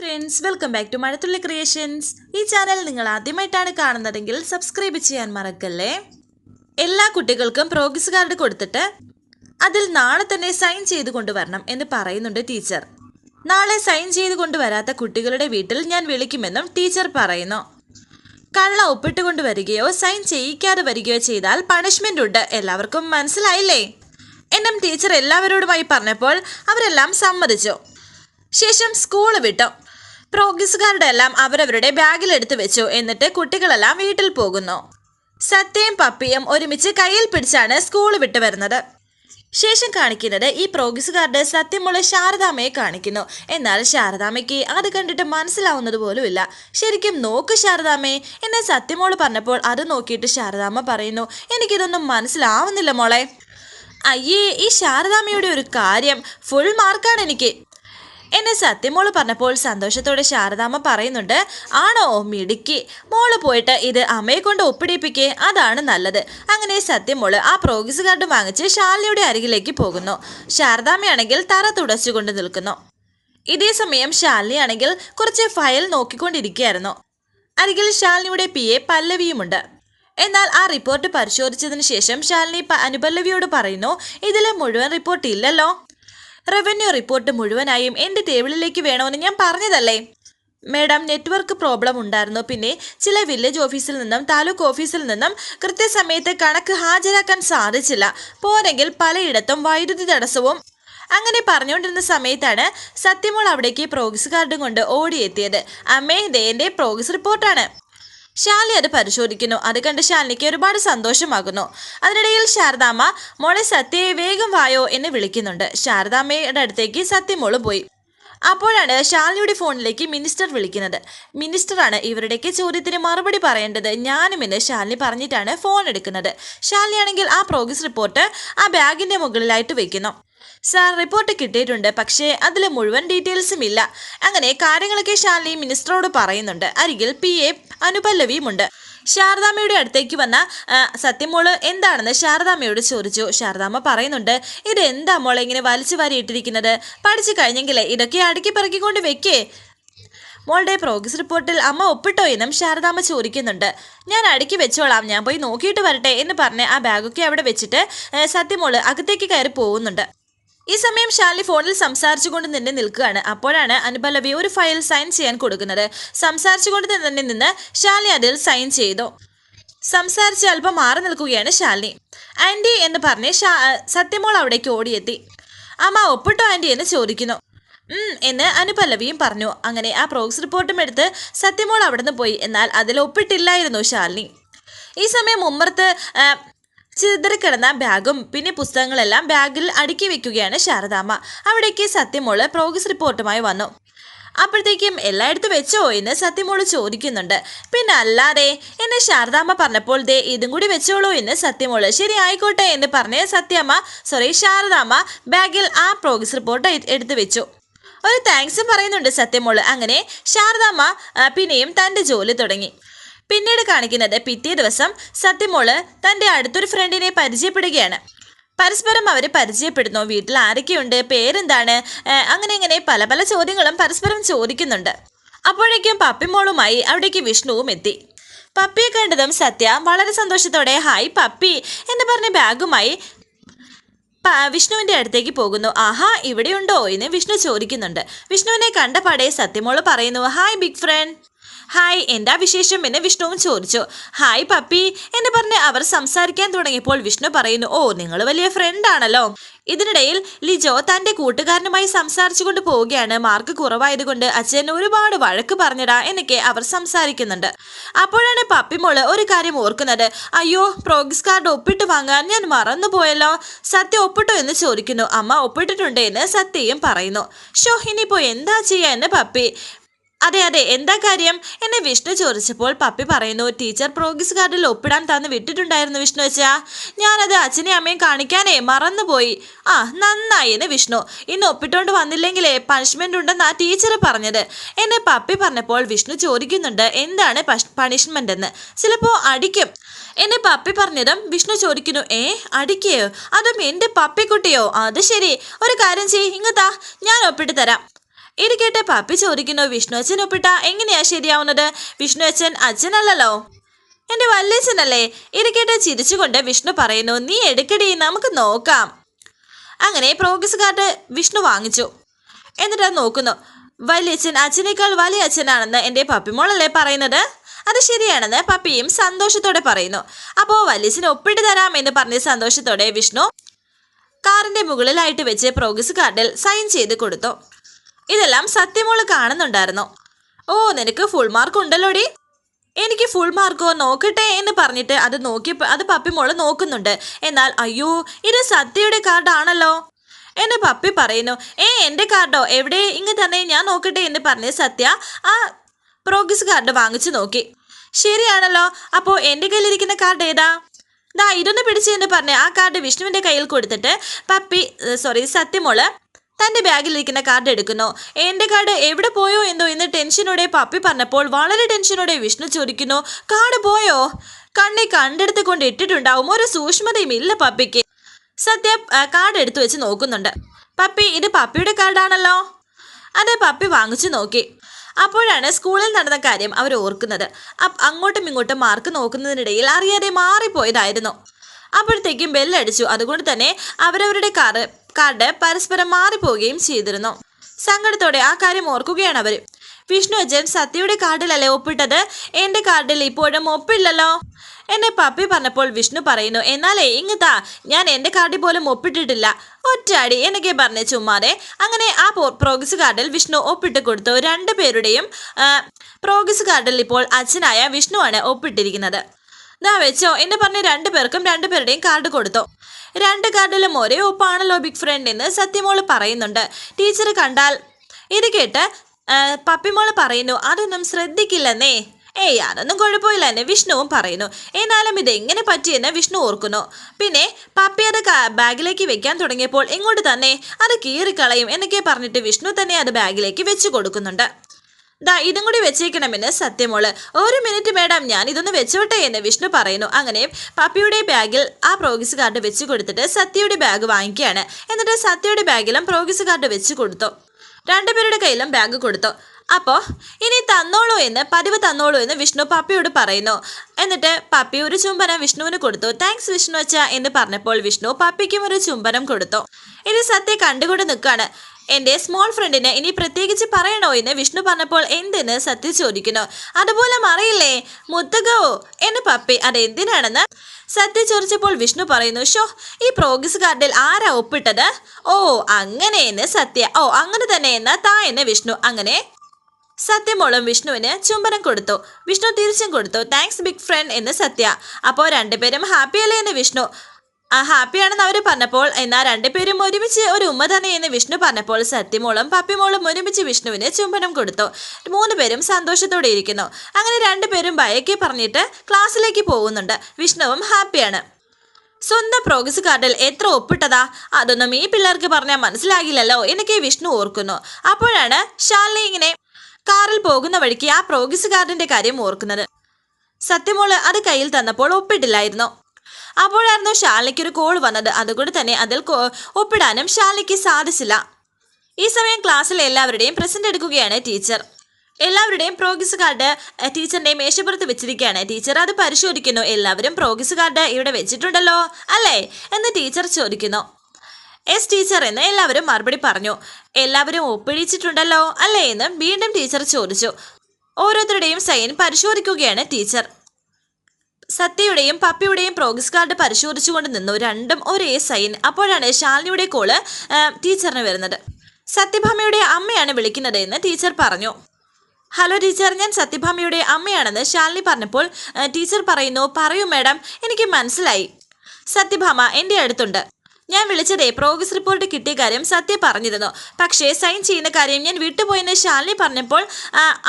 Friends welcome back to Mazhathulli creations ഈ channel നിങ്ങൾ ആദ്യമായിട്ടാണ് കാണുന്നതെങ്കിൽ സബ്സ്ക്രൈബ് ചെയ്യാൻ മറക്കല്ലേ? എല്ലാ കുട്ടികൾക്കും പ്രോഗ്രസ് കാർഡ് കൊടുത്തിട്ട് അതിൽ നാളെ തന്നെ സൈൻ ചെയ്ത് കൊണ്ടുവരണം എന്ന് പറയുന്നുണ്ട് ടീച്ചർ നാളെ സൈൻ ചെയ്ത് കൊണ്ടുവരാത്ത കുട്ടികളുടെ വീട്ടിൽ ഞാൻ വിളിക്കുമെന്നും ടീച്ചർ പറയുന്നു. കള്ള ഒപ്പിട്ട് കൊണ്ടുവരികയോ സൈൻ ചെയ്യിക്കാതെ വരികയോ ചെയ്താൽ പണിഷ്മെന്റ് ഉണ്ട്. എല്ലാവർക്കും മനസ്സിലായില്ലേ? എന്നും ടീച്ചർ എല്ലാവരോടുമായി പറഞ്ഞപ്പോൾ അവരെല്ലാം സമ്മതിച്ചു. ശേഷം സ്കൂൾ വിട്ടു. പ്രോഗ്രസ്സുകാരുടെ എല്ലാം അവരവരുടെ ബാഗിലെടുത്ത് വെച്ചു. എന്നിട്ട് കുട്ടികളെല്ലാം വീട്ടിൽ പോകുന്നു. സത്യയും പപ്പിയും ഒരുമിച്ച് കയ്യിൽ പിടിച്ചാണ് സ്കൂൾ വിട്ടു വരുന്നത്. ശേഷം കാണിക്കുന്നത് ഈ പ്രോഗ്രസുകാരുടെ സത്യമുള്ള ശാരദാമയെ കാണിക്കുന്നു. എന്നാൽ ശാരദാമ്മയ്ക്ക് അത് കണ്ടിട്ട് മനസ്സിലാവുന്നത് പോലുമില്ല. ശരിക്കും നോക്ക് ശാരദാമേ എന്നെ സത്യമോൾ പറഞ്ഞപ്പോൾ അത് നോക്കിയിട്ട് ശാരദാമ പറയുന്നു എനിക്കിതൊന്നും മനസ്സിലാവുന്നില്ല മോളെ. അയ്യേ ഈ ശാരദാമയുടെ ഒരു കാര്യം ഫുൾ മാർക്കാണ് എനിക്ക് എന്നെ സത്യമോൾ പറഞ്ഞപ്പോൾ സന്തോഷത്തോടെ ശാരദാമ്മ പറയുന്നുണ്ട് ആണോ മിടുക്കി? മോൾ പോയിട്ട് ഇത് അമ്മയെ കൊണ്ട് ഒപ്പിടിപ്പിക്കേ അതാണ് നല്ലത്. അങ്ങനെ സത്യമോൾ ആ പ്രോഗ്രസ് കാർഡ് വാങ്ങിച്ച് ശാലിനിയുടെ അരികിലേക്ക് പോകുന്നു. ശാരദാമ്മയാണെങ്കിൽ തറ തുടച്ചുകൊണ്ട് നിൽക്കുന്നു. ഇതേ സമയം ശാലിനിയാണെങ്കിൽ കുറച്ച് ഫയൽ നോക്കിക്കൊണ്ടിരിക്കുകയായിരുന്നു. അരികിൽ ശാലിനിയുടെ പി എ പല്ലവിയുമുണ്ട്. എന്നാൽ ആ റിപ്പോർട്ട് പരിശോധിച്ചതിന് ശേഷം ശാലിനി അനുപല്ലവിയോട് പറയുന്നു ഇതിലെ മുഴുവൻ റിപ്പോർട്ട് ഇല്ലല്ലോ റവന്യൂ റിപ്പോർട്ട് മുഴുവനായും എന്റെ ടേബിളിലേക്ക് വേണമെന്ന് ഞാൻ പറഞ്ഞതല്ലേ? മേഡം നെറ്റ്വർക്ക് പ്രോബ്ലം ഉണ്ടായിരുന്നു. പിന്നെ ചില വില്ലേജ് ഓഫീസിൽ നിന്നും താലൂക്ക് ഓഫീസിൽ നിന്നും കൃത്യസമയത്ത് കണക്ക് ഹാജരാക്കാൻ സാധിച്ചില്ല. പോരെങ്കിൽ പലയിടത്തും വൈദ്യുതി തടസ്സവും അങ്ങനെ പറഞ്ഞുകൊണ്ടിരുന്ന സമയത്താണ് സത്യമോൾ അവിടേക്ക് പ്രോഗ്രസ് കാർഡും കൊണ്ട് ഓടിയെത്തിയത്. അമ്മേ ദേ എന്റെ പ്രോഗ്രസ് റിപ്പോർട്ടാണ്. ശാലി അത് പരിശോധിക്കുന്നു. അത് കണ്ട് ശാലിനിക്ക് ഒരുപാട് സന്തോഷമാകുന്നു. അതിനിടയിൽ ശാരദാമ്മ മോളെ സത്യയെ വേഗം വായോ എന്ന് വിളിക്കുന്നുണ്ട്. ശാരദാമ്മയുടെ അടുത്തേക്ക് സത്യമോൾ പോയി. അപ്പോഴാണ് ശാലിനിയുടെ ഫോണിലേക്ക് മിനിസ്റ്റർ വിളിക്കുന്നത്. മിനിസ്റ്ററാണ് ഇവരുടെയൊക്കെ ചോദ്യത്തിന് മറുപടി പറയേണ്ടത് ഞാനും ഇന്ന് ശാലിനി പറഞ്ഞിട്ടാണ് ഫോൺ എടുക്കുന്നത്. ശാലിനിയാണെങ്കിൽ ആ പ്രോഗ്രസ് റിപ്പോർട്ട് ആ ബാഗിന്റെ മുകളിലായിട്ട് വെക്കുന്നു. സാർ റിപ്പോർട്ട് കിട്ടിയിട്ടുണ്ട്. പക്ഷേ അതിൽ മുഴുവൻ ഡീറ്റെയിൽസും ഇല്ല. അങ്ങനെ കാര്യങ്ങളൊക്കെ ശാലിനി മിനിസ്റ്ററോട് പറയുന്നുണ്ട്. അരികിൽ പി. എ. അനുപല്ലവിയുമുണ്ട്. ശാരദാമ്മയുടെ അടുത്തേക്ക് വന്ന സത്യമോൾ എന്താണെന്ന് ശാരദാമ്മയോട് ചോദിച്ചു. ശാരദാമ്മ പറയുന്നുണ്ട് ഇത് എന്താ മോളെ ഇങ്ങനെ വലിച്ചു വാരിയിട്ടിരിക്കുന്നത്? പഠിച്ചു കഴിഞ്ഞെങ്കിലേ ഇതൊക്കെ അടുക്കി പറക്കിക്കൊണ്ട് വെക്കേ. മോളുടെ പ്രോഗ്രസ് റിപ്പോർട്ടിൽ അമ്മ ഒപ്പിട്ടോ എന്നും ശാരദാമ്മ ചോദിക്കുന്നുണ്ട്. ഞാൻ അടുക്കി വെച്ചോളാം ഞാൻ പോയി നോക്കിയിട്ട് വരട്ടെ എന്ന് പറഞ്ഞ് ആ ബാഗൊക്കെ അവിടെ വെച്ചിട്ട് സത്യമോൾ അകത്തേക്ക് കയറി പോകുന്നുണ്ട്. ഈ സമയം ഷാലി ഫോണിൽ സംസാരിച്ചുകൊണ്ട് തന്നെ നിൽക്കുകയാണ്. അപ്പോഴാണ് അനുപല്ലവി ഒരു ഫയൽ സൈൻ ചെയ്യാൻ കൊടുക്കുന്നത്. സംസാരിച്ചുകൊണ്ട് തന്നെ നിന്ന് ഷാലി അതിൽ സൈൻ ചെയ്തു. സംസാരിച്ച് അല്പം മാറി നിൽക്കുകയാണ് ശാലിനി ആന്റി എന്ന് പറഞ്ഞ് സത്യമോൾ അവിടേക്ക് ഓടിയെത്തി. അമ്മ ഒപ്പിട്ടോ ആന്റി എന്ന് ചോദിക്കുന്നു. എന്ന് അനുപല്ലവിയും പറഞ്ഞു. അങ്ങനെ ആ പ്രോക്സ് റിപ്പോർട്ടും എടുത്ത് സത്യമോൾ അവിടെ നിന്ന് പോയി. എന്നാൽ അതിൽ ഒപ്പിട്ടില്ലായിരുന്നു ശാലിനി ഈ സമയം ഉമ്മർത്ത് ആ, ചിതറിക്കിടന്ന ബാഗും പിന്നെ പുസ്തകങ്ങളെല്ലാം ബാഗിൽ അടുക്കി വെക്കുകയാണ് ശാരദാമ്മ. അവിടേക്ക് സത്യമോൾ പ്രോഗ്രസ് റിപ്പോർട്ടുമായി വന്നു. അപ്പോഴത്തേക്കും എല്ലായിടത്തും വെച്ചോ എന്ന് സത്യമോൾ ചോദിക്കുന്നുണ്ട്. പിന്നെ അല്ലാതെ എന്നെ ശാരദാമ്മ പറഞ്ഞപ്പോൾ ദേ ഇതും കൂടി വെച്ചോളൂ എന്ന് സത്യമോൾ ശരി ആയിക്കോട്ടെ എന്ന് പറഞ്ഞ് സത്യമ്മ സോറി ശാരദാമ്മ ബാഗിൽ ആ പ്രോഗ്രസ് റിപ്പോർട്ട് എടുത്തു വെച്ചു. ഒരു താങ്ക്സും പറയുന്നുണ്ട് സത്യമോൾ. അങ്ങനെ ശാരദാമ്മ പിന്നെയും തന്റെ ജോലി തുടങ്ങി. പിന്നീട് കാണിക്കുന്നത് പിറ്റേ ദിവസം സത്യമോൾ തന്റെ അടുത്തൊരു ഫ്രണ്ടിനെ പരിചയപ്പെടുകയാണ്. പരസ്പരം അവർ പരിചയപ്പെടുന്നു. വീട്ടിൽ ആരൊക്കെയുണ്ട്? പേരെന്താണ്? അങ്ങനെ ഇങ്ങനെ പല പല ചോദ്യങ്ങളും പരസ്പരം ചോദിക്കുന്നുണ്ട്. അപ്പോഴേക്കും പപ്പിമോളുമായി അവിടേക്ക് വിഷ്ണുവും എത്തി. പപ്പിയെ കണ്ടതും സത്യ വളരെ സന്തോഷത്തോടെ ഹായ് പപ്പി എന്ന് പറഞ്ഞ ബാഗുമായി വിഷ്ണുവിന്റെ അടുത്തേക്ക് പോകുന്നു. ആഹാ ഇവിടെയുണ്ടോ? എന്ന് വിഷ്ണു ചോദിക്കുന്നുണ്ട്. വിഷ്ണുവിനെ കണ്ടപാടെ സത്യമോൾ പറയുന്നു ഹായ് ബിഗ് ഫ്രണ്ട്. ഹായ് എന്താ വിശേഷം? എന്ന് വിഷ്ണുവും ചോദിച്ചു. Hi puppy. എന്ന് പറഞ്ഞ് അവർ സംസാരിക്കാൻ തുടങ്ങിയപ്പോൾ വിഷ്ണു പറയുന്നു ഓ നിങ്ങൾ വലിയ ഫ്രണ്ട് ആണല്ലോ. ഇതിനിടയിൽ ലിജോ തന്റെ കൂട്ടുകാരനുമായി സംസാരിച്ചുകൊണ്ട് പോവുകയാണ്. മാർക്ക് കുറവായതുകൊണ്ട് അച്ഛൻ ഒരുപാട് വഴക്ക് പറഞ്ഞിടാ എന്നൊക്കെ അവർ സംസാരിക്കുന്നുണ്ട്. അപ്പോഴാണ് പപ്പിമോൾ ഒരു കാര്യം ഓർക്കുന്നത്. അയ്യോ പ്രോഗ്രസ് കാർഡ് ഒപ്പിട്ട് വാങ്ങാൻ ഞാൻ മറന്നുപോയല്ലോ സത്യ ഒപ്പിട്ടോ എന്ന് ചോദിക്കുന്നു. അമ്മ ഒപ്പിട്ടിട്ടുണ്ട് എന്ന് സത്യയും പറയുന്നു. ഷോ ഇനിയിപ്പോ എന്താ ചെയ്യാ എന്ന് പപ്പി അതെ അതെ. എന്താ കാര്യം? എന്നെ വിഷ്ണു ചോദിച്ചപ്പോൾ പപ്പി പറയുന്നു ടീച്ചർ പ്രോഗ്രസ് കാർഡിൽ ഒപ്പിടാൻ തന്ന് വിട്ടിട്ടുണ്ടായിരുന്നു വിഷ്ണു വെച്ചാ ഞാനത് അച്ഛനെയും അമ്മയും കാണിക്കാനേ മറന്നുപോയി. ആ നന്നായി എന്നെ വിഷ്ണു. ഇന്ന് ഒപ്പിട്ടോണ്ട് വന്നില്ലെങ്കിലേ പണിഷ്മെന്റ് ഉണ്ടെന്ന് ടീച്ചർ പറഞ്ഞത്. എന്നെ പപ്പി പറഞ്ഞപ്പോൾ വിഷ്ണു ചോദിക്കുന്നുണ്ട് എന്താണ് പണിഷ്മെന്റ് എന്ന്? ചിലപ്പോ അടിക്കും. എന്നെ പപ്പി പറഞ്ഞതും വിഷ്ണു ചോദിക്കുന്നു ഏ അടിക്കയോ അതും എന്റെ പപ്പിക്കുട്ടിയോ? അത് ശരി. ഒരു കാര്യം ചെയ്യ് ഇങ്ങത്താ ഞാൻ ഒപ്പിട്ട് തരാം. ഇത് കേട്ട് പപ്പി ചോദിക്കുന്നു വിഷ്ണു അച്ഛൻ ഒപ്പിട്ട എങ്ങനെയാ ശരിയാവുന്നത്? വിഷ്ണു അച്ഛൻ അച്ഛനല്ലല്ലോ. എന്റെ വല്യച്ഛനല്ലേ ഇത് കേട്ട് ചിരിച്ചുകൊണ്ട് വിഷ്ണു പറയുന്നു നീ എടുക്കടി നമുക്ക് നോക്കാം. അങ്ങനെ പ്രോഗ്രസ് കാർഡ് വിഷ്ണു വാങ്ങിച്ചു. എന്നിട്ട് നോക്കുന്നു വലിയച്ഛൻ അച്ഛനേക്കാൾ വലിയ അച്ഛനാണെന്ന് എന്റെ പപ്പിമോളല്ലേ പറയുന്നത്? അത് ശരിയാണെന്ന് പപ്പിയും സന്തോഷത്തോടെ പറയുന്നു. അപ്പോൾ വലിയച്ഛന് ഒപ്പിട്ട് തരാം എന്ന് പറഞ്ഞ സന്തോഷത്തോടെ വിഷ്ണു കാറിന്റെ മുകളിലായിട്ട് വെച്ച് പ്രോഗ്രസ് കാർഡിൽ സൈൻ ചെയ്ത് കൊടുത്തു. ഇതെല്ലാം സത്യമോൾ കാണുന്നുണ്ടായിരുന്നു. ഓ നിനക്ക് ഫുൾ മാർക്ക് ഉണ്ടല്ലോടി? എനിക്ക് ഫുൾ മാർക്കോ നോക്കട്ടെ എന്ന് പറഞ്ഞിട്ട് അത് നോക്കി അത് പപ്പി മോൾ നോക്കുന്നുണ്ട്. എന്നാൽ അയ്യോ ഇത് സത്യയുടെ കാർഡാണല്ലോ എന്ന് പപ്പി പറയുന്നു ഏ എന്റെ കാർഡോ എവിടെ? ഇങ്ങ് തന്നെ ഞാൻ നോക്കട്ടെ എന്ന് പറഞ്ഞ് സത്യ ആ പ്രോഗ്രസ് കാർഡ് വാങ്ങിച്ചു നോക്കി. ശരിയാണല്ലോ. അപ്പോൾ എന്റെ കയ്യിലിരിക്കുന്ന കാർഡ് ഏതാ? ദാ ഇതൊന്ന് പിടിച്ച് എന്ന് പറഞ്ഞ് ആ കാർഡ് വിഷ്ണുവിന്റെ കയ്യിൽ കൊടുത്തിട്ട് പപ്പി സോറി സത്യമോൾ തന്റെ ബാഗിലിരിക്കുന്ന കാർഡ് എടുക്കുന്നു. എന്റെ കാർഡ് എവിടെ പോയോ എന്തോ എന്ന് ടെൻഷനോടെ പപ്പി പറഞ്ഞപ്പോൾ വളരെ ടെൻഷനോടെ വിഷ്ണു ചോദിക്കുന്നു കാർഡ് പോയോ? കണ്ണി കണ്ടെടുത്ത് കൊണ്ട് ഇട്ടിട്ടുണ്ടാവും. ഒരു സൂക്ഷ്മതയും ഇല്ല പപ്പിക്ക്. സത്യ കാർഡ് എടുത്തു വെച്ച് നോക്കുന്നുണ്ട്. പപ്പി ഇത് പപ്പിയുടെ കാർഡാണല്ലോ അതെ പപ്പി വാങ്ങിച്ചു നോക്കി. അപ്പോഴാണ് സ്കൂളിൽ നടന്ന കാര്യം അവർ ഓർക്കുന്നത്. അങ്ങോട്ടും ഇങ്ങോട്ടും മാർക്ക് നോക്കുന്നതിനിടയിൽ അറിയാതെ മാറിപ്പോയതായിരുന്നു. അപ്പോഴത്തേക്കും ബെല്ലടിച്ചു അതുകൊണ്ട് തന്നെ അവരവരുടെ കാറ് കാർഡ് പരസ്പരം മാറിപ്പോവുകയും ചെയ്തിരുന്നു. സങ്കടത്തോടെ ആ കാര്യം ഓർക്കുകയാണ് അവർ വിഷ്ണു അജൻ സത്യയുടെ കാർഡിലല്ലേ ഒപ്പിട്ടത്? എന്റെ കാർഡിൽ ഇപ്പോഴും ഒപ്പില്ലല്ലോ. എന്നെ പപ്പി പറഞ്ഞപ്പോൾ വിഷ്ണു പറയുന്നു എന്നാലേ ഇങ്ങത്താ ഞാൻ എന്റെ കാർഡിൽ പോലും ഒപ്പിട്ടിട്ടില്ല. ഒറ്റയാടി എന്നൊക്കെ പറഞ്ഞ് ചുമ്മാതെ അങ്ങനെ ആ പ്രോഗ്രസ് കാർഡിൽ വിഷ്ണു ഒപ്പിട്ട് കൊടുത്തു. രണ്ടു പേരുടെയും പ്രോഗ്രസ് കാർഡിൽ ഇപ്പോൾ അച്ഛനായ വിഷ്ണുവാണ് ഒപ്പിട്ടിരിക്കുന്നത്. ദാ വെച്ചോ എന്ന് പറഞ്ഞ് രണ്ടുപേർക്കും രണ്ടുപേരുടെയും കാർഡ് കൊടുത്തു. രണ്ട് കാർഡിലും ഒരേ ഒപ്പാണല്ലോ ബിഗ് ഫ്രണ്ട് എന്ന് സത്യമോൾ പറയുന്നുണ്ട്. ടീച്ചർ കണ്ടാൽ ഇത് കേട്ട് പപ്പിമോൾ പറയുന്നു അതൊന്നും ശ്രദ്ധിക്കില്ലെന്നേ. ഏയ് അതൊന്നും കുഴപ്പമില്ല എന്ന് വിഷ്ണുവും പറയുന്നു. എന്നാലും ഇത് എങ്ങനെ പറ്റിയെന്ന് വിഷ്ണു ഓർക്കുന്നു. പിന്നെ പപ്പി അത് ബാഗിലേക്ക് വെക്കാൻ തുടങ്ങിയപ്പോൾ ഇങ്ങോട്ട് തന്നെ? അത് കീറിക്കളയും എന്നൊക്കെ പറഞ്ഞിട്ട് വിഷ്ണു തന്നെ അത് ബാഗിലേക്ക് വെച്ചു കൊടുക്കുന്നുണ്ട്. ദാ ഇതും കൂടി വെച്ചേക്കണമെന്ന് സത്യമോൾ. ഒരു മിനിറ്റ് മേഡം ഞാൻ ഇതൊന്ന് വെച്ചോട്ടെ എന്ന് വിഷ്ണു പറയുന്നു. അങ്ങനെ പപ്പിയുടെ ബാഗിൽ ആ പ്രോഗ്രസ് കാർഡ് വെച്ച് കൊടുത്തിട്ട് സത്യയുടെ ബാഗ് വാങ്ങിക്കുകയാണ്. എന്നിട്ട് സത്യയുടെ ബാഗിലും പ്രോഗ്രസ് കാർഡ് വെച്ച് കൊടുത്തു. രണ്ടുപേരുടെ കയ്യിലും ബാഗ് കൊടുത്തു. അപ്പോൾ ഇനി തന്നോളൂ എന്ന് പതിവ് തന്നോളൂ എന്ന് വിഷ്ണു പപ്പിയോട് പറയുന്നു. എന്നിട്ട് പപ്പി ഒരു ചുംബനം വിഷ്ണുവിന് കൊടുത്തു. താങ്ക്സ് വിഷ്ണു അച്ഛ എന്ന് പറഞ്ഞപ്പോൾ വിഷ്ണു പപ്പിക്കും ഒരു ചുംബനം കൊടുത്തു. ഇനി സത്യ കണ്ടുകൊണ്ട് നിൽക്കാണ് എന്റെ സ്മോൾ ഫ്രണ്ടിന് ഇനി പ്രത്യേകിച്ച് പറയണോ എന്ന് വിഷ്ണു പറഞ്ഞപ്പോൾ എന്തെന്ന് സത്യ ചോദിക്കുന്നു. അതുപോലെ മറിയില്ലേ? മുത്തകോ? എന്ന് പപ്പി അത് എന്തിനാണെന്ന്? സത്യ ചോദിച്ചപ്പോൾ വിഷ്ണു പറയുന്നു ഷോ ഈ പ്രോഗ്രസ് കാർഡിൽ ആരാ ഒപ്പിട്ടത്? ഓ അങ്ങനെയെന്ന് സത്യ. ഓ അങ്ങനെ തന്നെ എന്നാ താ എന്ന് വിഷ്ണു അങ്ങനെ സത്യമോളും വിഷ്ണുവിന് ചുംബനം കൊടുത്തു. വിഷ്ണു തിരിച്ചും കൊടുത്തു. താങ്ക്സ് ബിഗ് ഫ്രണ്ട് എന്ന് സത്യ. അപ്പോൾ രണ്ടുപേരും ഹാപ്പി അല്ലേ? എന്ന് വിഷ്ണു. ആ ഹാപ്പിയാണെന്ന് അവർ പറഞ്ഞപ്പോൾ എന്നാൽ രണ്ടുപേരും ഒരുമിച്ച് ഒരു ഉമ്മ തന്നെയെന്ന് വിഷ്ണു പറഞ്ഞപ്പോൾ സത്യമോളും പപ്പിമോളും ഒരുമിച്ച് വിഷ്ണുവിന് ചുംബനം കൊടുത്തു. മൂന്ന് പേരും സന്തോഷത്തോടെ ഇരിക്കുന്നു. അങ്ങനെ രണ്ടുപേരും ബയക്കെ പറഞ്ഞിട്ട് ക്ലാസ്സിലേക്ക് പോകുന്നുണ്ട്. വിഷ്ണുവും ഹാപ്പിയാണ്. സ്വന്തം പ്രോഗ്രസ് കാർഡിൽ എത്ര ഒപ്പിട്ടതാ? അതൊന്നും ഈ പിള്ളേർക്ക് പറഞ്ഞാൽ മനസ്സിലാകില്ലല്ലോ എനിക്ക് വിഷ്ണു ഓർക്കുന്നു. അപ്പോഴാണ് ശാലിനി ഇങ്ങനെ കാറിൽ പോകുന്ന വഴിക്ക് ആ പ്രോഗ്രസ് കാർഡിന്റെ കാര്യം ഓർക്കുന്നത്. സത്യമോൾ അത് കയ്യിൽ തന്നപ്പോൾ ഒപ്പിട്ടില്ലായിരുന്നു. അപ്പോഴായിരുന്നു ശാലിനിക്ക് ഒരു കോൾ വന്നത്. അതുകൊണ്ട് തന്നെ അതിൽ ഒപ്പിടാനും ഷാലയ്ക്ക് സാധിച്ചില്ല. ഈ സമയം ക്ലാസ്സിലെ എല്ലാവരുടെയും പ്രസന്റ് എടുക്കുകയാണ് ടീച്ചർ എല്ലാവരുടെയും പ്രോഗ്രസ് കാർഡ് ടീച്ചറിന്റെ മേശപ്പുറത്ത് വെച്ചിരിക്കുകയാണ്. ടീച്ചർ അത് പരിശോധിക്കുന്നു. എല്ലാവരും പ്രോഗ്രസ് കാർഡ് ഇവിടെ വെച്ചിട്ടുണ്ടല്ലോ അല്ലേ? എന്ന് ടീച്ചർ ചോദിക്കുന്നു. എസ് ടീച്ചർ എന്ന് എല്ലാവരും മറുപടി പറഞ്ഞു. എല്ലാവരും ഒപ്പിടിച്ചിട്ടുണ്ടല്ലോ അല്ലേ? എന്ന് വീണ്ടും ടീച്ചർ ചോദിച്ചു. ഓരോരുത്തരുടെയും സൈൻ പരിശോധിക്കുകയാണ് ടീച്ചർ സത്യയുടെയും പപ്പിയുടെയും പ്രോഗ്രസ് കാർഡ് പരിശോധിച്ചുകൊണ്ട് നിന്നു രണ്ടും ഒരേ സൈൻ അപ്പോഴാണ് ശാലിനിയുടെ കോൾ ടീച്ചറിന് വരുന്നത്. സത്യഭാമയുടെ അമ്മയാണ് വിളിക്കുന്നത് എന്ന് ടീച്ചർ പറഞ്ഞു. ഹലോ ടീച്ചർ ഞാൻ സത്യഭാമയുടെ അമ്മയാണെന്ന് ശാലിനി പറഞ്ഞപ്പോൾ ടീച്ചർ പറയുന്നു പറയൂ മാഡം എനിക്ക് മനസ്സിലായി. സത്യഭാമ എന്റെ അടുത്തുണ്ട്. ഞാൻ വിളിച്ചതേ പ്രോഗ്രസ് റിപ്പോർട്ട് കിട്ടിയ കാര്യം സത്യ പറഞ്ഞിരുന്നു. പക്ഷേ സൈൻ ചെയ്യുന്ന കാര്യം ഞാൻ വിട്ടുപോയെന്ന് ശാലിനി പറഞ്ഞപ്പോൾ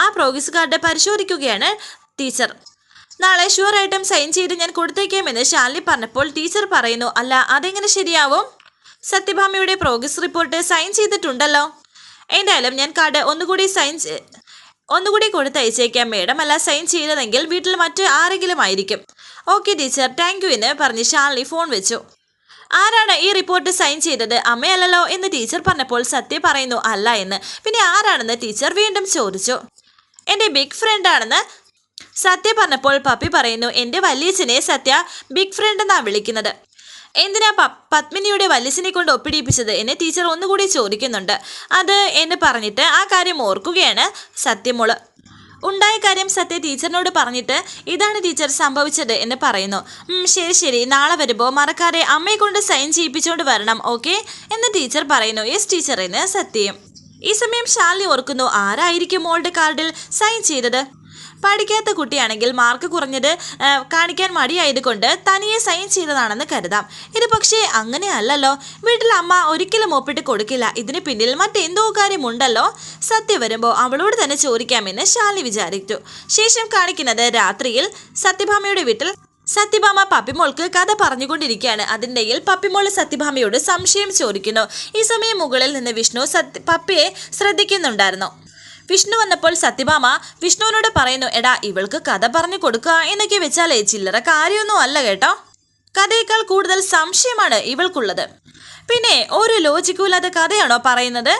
ആ പ്രോഗ്രസ് കാർഡ് പരിശോധിക്കുകയാണ് ടീച്ചർ നാളെ ഷുവറായിട്ടും സൈൻ ചെയ്ത് ഞാൻ കൊടുത്തേക്കാമെന്ന് ശാലിനി പറഞ്ഞപ്പോൾ ടീച്ചർ പറയുന്നു അല്ല അതെങ്ങനെ ശരിയാവും? സത്യഭാമയുടെ പ്രോഗ്രസ് റിപ്പോർട്ട് സൈൻ ചെയ്തിട്ടുണ്ടല്ലോ. എന്തായാലും ഞാൻ കാർഡ് ഒന്നുകൂടി സൈൻ ഒന്നുകൂടി കൊടുത്തയച്ചേക്കാം മേഡം അല്ല സൈൻ ചെയ്തതെങ്കിൽ വീട്ടിൽ മറ്റ് ആരെങ്കിലും ആയിരിക്കും. ഓക്കെ ടീച്ചർ താങ്ക് എന്ന് പറഞ്ഞ് ശാലിനി ഫോൺ വെച്ചു. ആരാണ് ഈ റിപ്പോർട്ട് സൈൻ ചെയ്തത്? അമ്മയല്ലല്ലോ? എന്ന് ടീച്ചർ പറഞ്ഞപ്പോൾ സത്യ പറയുന്നു അല്ല എന്ന്. പിന്നെ ആരാണെന്ന് ടീച്ചർ വീണ്ടും ചോദിച്ചു. എന്റെ ബിഗ് ഫ്രണ്ട് ആണെന്ന് സത്യ പറഞ്ഞപ്പോൾ പപ്പി പറയുന്നു എന്റെ വല്യച്ഛനെ സത്യ ബിഗ് ഫ്രണ്ട് എന്നാണ് വിളിക്കുന്നത്. എന്തിനാ പ- പത്മിനിയുടെ വല്യച്ഛനെ കൊണ്ട് ഒപ്പിടിപ്പിച്ചത്? എന്നെ ടീച്ചർ ഒന്നുകൂടി ചോദിക്കുന്നുണ്ട്. അത് എന്ന് പറഞ്ഞിട്ട് ആ കാര്യം ഓർക്കുകയാണ് സത്യമോൾ. ഉണ്ടായ കാര്യം സത്യ ടീച്ചറിനോട് പറഞ്ഞിട്ട് ഇതാണ് ടീച്ചർ സംഭവിച്ചത് എന്ന് പറയുന്നു. ശരി ശരി. നാളെ വരുമ്പോൾ മറക്കാതെ അമ്മയെ കൊണ്ട് സൈൻ ചെയ്യിപ്പിച്ചുകൊണ്ട് വരണം ഓക്കെ എന്ന് ടീച്ചർ പറയുന്നു. യെസ് ടീച്ചർ എന്ന് സത്യം. ഈ സമയം ശാലിനി ഓർക്കുന്നു ആരായിരിക്കും മോളുടെ കാർഡിൽ സൈൻ ചെയ്തത്? പഠിക്കാത്ത കുട്ടിയാണെങ്കിൽ മാർക്ക് കുറഞ്ഞത് കാണിക്കാൻ മടിയായതുകൊണ്ട് തനിയെ സൈൻ ചെയ്തതാണെന്ന് കരുതാം. ഇത് പക്ഷേ അങ്ങനെ അല്ലല്ലോ വീട്ടിൽ അമ്മ ഒരിക്കലും ഒപ്പിട്ട് കൊടുക്കില്ല. ഇതിന് പിന്നിൽ മറ്റെന്തോ കാര്യമുണ്ടല്ലോ. സത്യ വരുമ്പോൾ അവളോട് തന്നെ ചോദിക്കാമെന്ന് ശാലി വിചാരിച്ചു. ശേഷം കാണിക്കുന്നത് രാത്രിയിൽ സത്യഭാമയുടെ വീട്ടിൽ സത്യഭാമ പപ്പിമോൾക്ക് കഥ പറഞ്ഞുകൊണ്ടിരിക്കുകയാണ്. ഇടയിൽ പപ്പിമോൾ സത്യഭാമയോട് സംശയം ചോദിക്കുന്നു. ഈ സമയം മുകളിൽ നിന്ന് വിഷ്ണു സത്യ പപ്പിയെ ശ്രദ്ധിക്കുന്നുണ്ടായിരുന്നു. വിഷ്ണു വന്നപ്പോൾ സത്യഭാമ വിഷ്ണുവിനോട് പറയുന്നു എടാ ഇവൾക്ക് കഥ പറഞ്ഞു കൊടുക്കുക എന്നൊക്കെ വെച്ചാലേ ചില്ലറ കാര്യമൊന്നും അല്ല കേട്ടോ. കഥയേക്കാൾ കൂടുതൽ സംശയമാണ് ഇവൾക്കുള്ളത്. പിന്നെ ഒരു ലോജിക്കും ഇല്ലാത്ത കഥയാണോ പറയുന്നത്?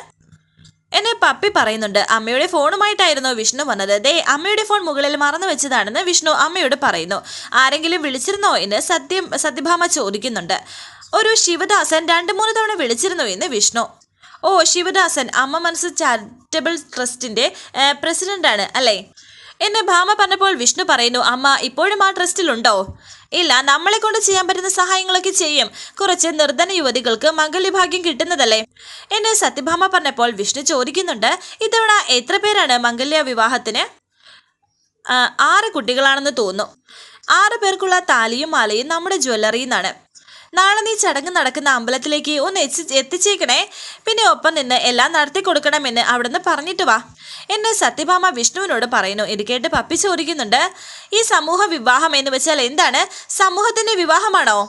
എന്നെ പപ്പി പറയുന്നുണ്ട് അമ്മയുടെ ഫോണുമായിട്ടായിരുന്നു വിഷ്ണു വന്നത്. ദേ അമ്മയുടെ ഫോൺ മുകളിൽ മറന്നു വെച്ചതാണെന്ന് വിഷ്ണു അമ്മയോട് പറയുന്നു. ആരെങ്കിലും വിളിച്ചിരുന്നോ എന്ന് സത്യം സത്യഭാമ ചോദിക്കുന്നുണ്ട്. ഒരു ശിവദാസൻ രണ്ട് മൂന്ന് തവണ വിളിച്ചിരുന്നു എന്ന് വിഷ്ണു ഓ ശിവദാസൻ. അമ്മ മനസ്സ് ചാരിറ്റബിൾ ട്രസ്റ്റിന്റെ പ്രസിഡന്റ് പ്രസിഡന്റാണ് അല്ലേ? എന്നെ ഭാമ പറഞ്ഞപ്പോൾ വിഷ്ണു പറയുന്നു അമ്മ ഇപ്പോഴും ആ ട്രസ്റ്റിലുണ്ടോ? ഇല്ല നമ്മളെ കൊണ്ട് ചെയ്യാൻ പറ്റുന്ന സഹായങ്ങളൊക്കെ ചെയ്യും. കുറച്ച് നിർധന യുവതികൾക്ക് മംഗല്യഭാഗ്യം കിട്ടുന്നതല്ലേ? എന്നെ സത്യഭാമ പറഞ്ഞപ്പോൾ വിഷ്ണു ചോദിക്കുന്നുണ്ട് ഇത്തവണ എത്ര പേരാണ് മംഗല്യ വിവാഹത്തിന് ആറ് കുട്ടികളാണെന്ന് തോന്നുന്നു. ആറ് പേർക്കുള്ള താലിയും മാലയും നമ്മുടെ ജ്വല്ലറിയിൽ നിന്നാണ്. നാളെ നീ ചടങ്ങ് നടക്കുന്ന അമ്പലത്തിലേക്ക് ഒന്ന് എത്തി എത്തിച്ചേക്കണേ. പിന്നെ ഒപ്പം നിന്ന് എല്ലാം നടത്തി കൊടുക്കണമെന്ന് അവിടുന്ന് പറഞ്ഞിട്ട് വാ. എന്ന് സത്യഭാമ വിഷ്ണുവിനോട് പറയുന്നു. ഇത് കേട്ട് പപ്പി ചോദിക്കുന്നുണ്ട് ഈ സമൂഹ വിവാഹം എന്ന് വെച്ചാൽ എന്താണ്? സമൂഹത്തിന്റെ വിവാഹമാണോ?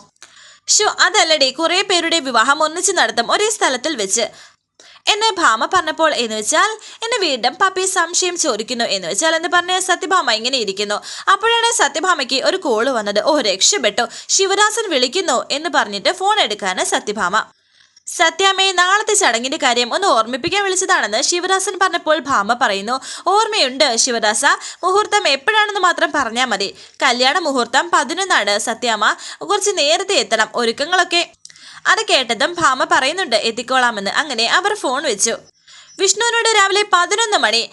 ഷോ അതല്ലടി. കുറേ പേരുടെ വിവാഹം ഒന്നിച്ച് നടത്തും. ഒരേ സ്ഥലത്തിൽ വെച്ച്. എന്നെ ഭാമ പറഞ്ഞപ്പോൾ എന്ന് വെച്ചാൽ എന്നെ വീണ്ടും പപ്പി സംശയം ചോദിക്കുന്നു എന്ന് വെച്ചാൽ എന്ന് പറഞ്ഞ സത്യഭാമ ഇങ്ങനെ ഇരിക്കുന്നു. അപ്പോഴാണ് സത്യഭാമയ്ക്ക് ഒരു കോൾ വന്നത്. ഓ രക്ഷപ്പെട്ടു. ശിവദാസൻ വിളിക്കുന്നു എന്ന് പറഞ്ഞിട്ട് ഫോൺ എടുക്കാന് സത്യഭാമ. സത്യാമ്മയെ നാളത്തെ ചടങ്ങിന്റെ കാര്യം ഒന്ന് ഓർമ്മിപ്പിക്കാൻ വിളിച്ചതാണെന്ന് ശിവദാസൻ പറഞ്ഞപ്പോൾ ഭാമ പറയുന്നു. ഓർമ്മയുണ്ട് ശിവദാസ. മുഹൂർത്തം എപ്പോഴാണെന്ന് മാത്രം പറഞ്ഞാൽ മതി. കല്യാണ മുഹൂർത്തം പതിനൊന്നാണ് സത്യാമ്മ. കുറച്ച് നേരത്തെ എത്തണം. ഒരുക്കങ്ങളൊക്കെ അത് കേട്ടതും ഭാമ പറയുന്നുണ്ട് എത്തിക്കോളാമെന്ന്. അങ്ങനെ അവർ ഫോൺ വെച്ചു. വിഷ്ണുവിനോട് രാവിലെ പതിനൊന്ന് മണി.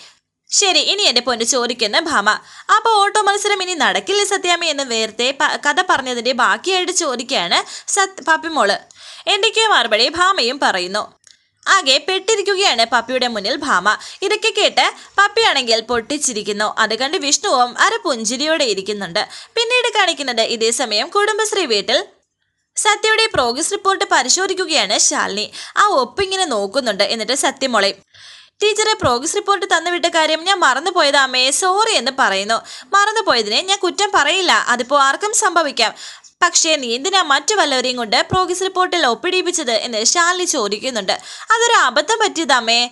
ശരി ഇനി എന്റെ പൊന്ന് ചോദിക്കുന്ന ഭാമ. അപ്പോൾ ഓട്ടോ മത്സരം ഇനി നടക്കില്ല സത്യാമ്മ? എന്ന് നേരത്തെ കഥ പറഞ്ഞതിന്റെ ബാക്കിയായിട്ട് ചോദിക്കുകയാണ് സത് പപ്പിമോൾ എന്തൊക്കെയോ മറുപടി ഭാമയും പറയുന്നു. ആകെ പെട്ടിരിക്കുകയാണ് പപ്പിയുടെ മുന്നിൽ ഭാമ. ഇതൊക്കെ കേട്ട് പപ്പിയാണെങ്കിൽ പൊട്ടിച്ചിരിക്കുന്നു. അത് കണ്ട് വിഷ്ണുവും അര പുഞ്ചിരിയോടെ ഇരിക്കുന്നുണ്ട്. പിന്നീട് കാണിക്കുന്നത് ഇതേ സമയം കുടുംബശ്രീ വീട്ടിൽ സത്യയുടെ പ്രോഗ്രസ് റിപ്പോർട്ട് പരിശോധിക്കുകയാണ് ശാലിനി. ആ ഒപ്പിങ്ങനെ നോക്കുന്നുണ്ട്. എന്നിട്ട് സത്യമോളെ ടീച്ചറെ പ്രോഗ്രസ് റിപ്പോർട്ട് തന്നുവിട്ട കാര്യം ഞാൻ മറന്നു പോയതാമേ സോറി എന്ന് പറയുന്നു. മറന്നുപോയതിനെ ഞാൻ കുറ്റം പറയില്ല. അതിപ്പോൾ ആർക്കും സംഭവിക്കാം. പക്ഷേ നീ എന്തിനാ മറ്റു വല്ലവരെയും കൊണ്ട് പ്രോഗ്രസ് റിപ്പോർട്ടിൽ ഒപ്പിടിപ്പിച്ചത്? എന്ന് ശാലിനി ചോദിക്കുന്നുണ്ട്. അതൊരു അബദ്ധം പറ്റിയതാമേ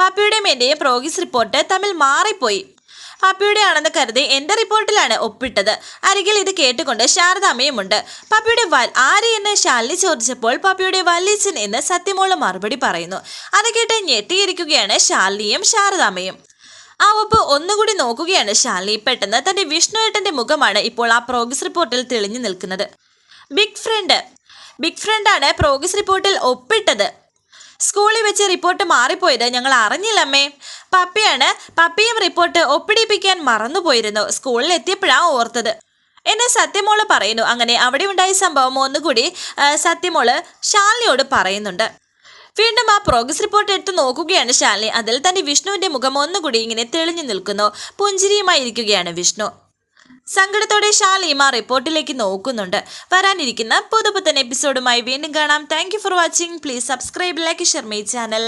പപ്പിയുടെയും എന്റെയും പ്രോഗ്രസ് റിപ്പോർട്ട് തമ്മിൽ മാറിപ്പോയി. പപ്പിയുടെ ആണെന്ന് കരുതി എന്റെ റിപ്പോർട്ടിലാണ് ഒപ്പിട്ടത്. അരികിൽ ഇത് കേട്ടുകൊണ്ട് ശാരദാമ്മയുമുണ്ട്. പപ്പിയുടെ ആര് എന്ന് ശാലിനി ചോദിച്ചപ്പോൾ പപ്പിയുടെ വല്യച്ഛൻ എന്ന് സത്യമോൾ മറുപടി പറയുന്നു. അത് കേട്ട് ഞെട്ടിയിരിക്കുകയാണ് ശാലിനിയും ശാരദാമ്മയും. ആ ഒപ്പ് ഒന്നുകൂടി നോക്കുകയാണ് ശാലിനി. പെട്ടെന്ന് തന്റെ വിഷ്ണുവേട്ടന്റെ മുഖമാണ് ഇപ്പോൾ ആ പ്രോഗ്രസ് റിപ്പോർട്ടിൽ തെളിഞ്ഞു നിൽക്കുന്നത്. ബിഗ് ഫ്രണ്ട് ബിഗ് ഫ്രണ്ടാണ് പ്രോഗ്രസ് റിപ്പോർട്ടിൽ ഒപ്പിട്ടത്. സ്കൂളിൽ വെച്ച് റിപ്പോർട്ട് മാറിപ്പോയത് ഞങ്ങൾ അറിഞ്ഞില്ലമ്മേ. പപ്പിയാണ് പപ്പിയും റിപ്പോർട്ട് ഒപ്പിടിപ്പിക്കാൻ മറന്നുപോയിരുന്നു. സ്കൂളിൽ എത്തിയപ്പോഴാണ് ഓർത്തത്. എന്നെ സത്യമോൾ പറയുന്നു. അങ്ങനെ അവിടെ ഉണ്ടായ സംഭവം ഒന്നുകൂടി സത്യമോൾ ശാലിനിയോട് പറയുന്നുണ്ട്. വീണ്ടും ആ പ്രോഗ്രസ് റിപ്പോർട്ട് എടുത്ത് നോക്കുകയാണ് ശാലിനി. അതിൽ തന്നെ വിഷ്ണുവിന്റെ മുഖം ഒന്നുകൂടി ഇങ്ങനെ തെളിഞ്ഞു നിൽക്കുന്നു. പുഞ്ചിരിയുമായി ഇരിക്കുകയാണ് വിഷ്ണു. സങ്കടത്തോടെ ഷാലിമ റിപ്പോർട്ടിലേക്ക് നോക്കുന്നുണ്ട്. വരാനിരിക്കുന്ന പുതുപുത്തൻ എപ്പിസോഡുമായി വീണ്ടും കാണാം. Thank for watching please subscribe like share my channel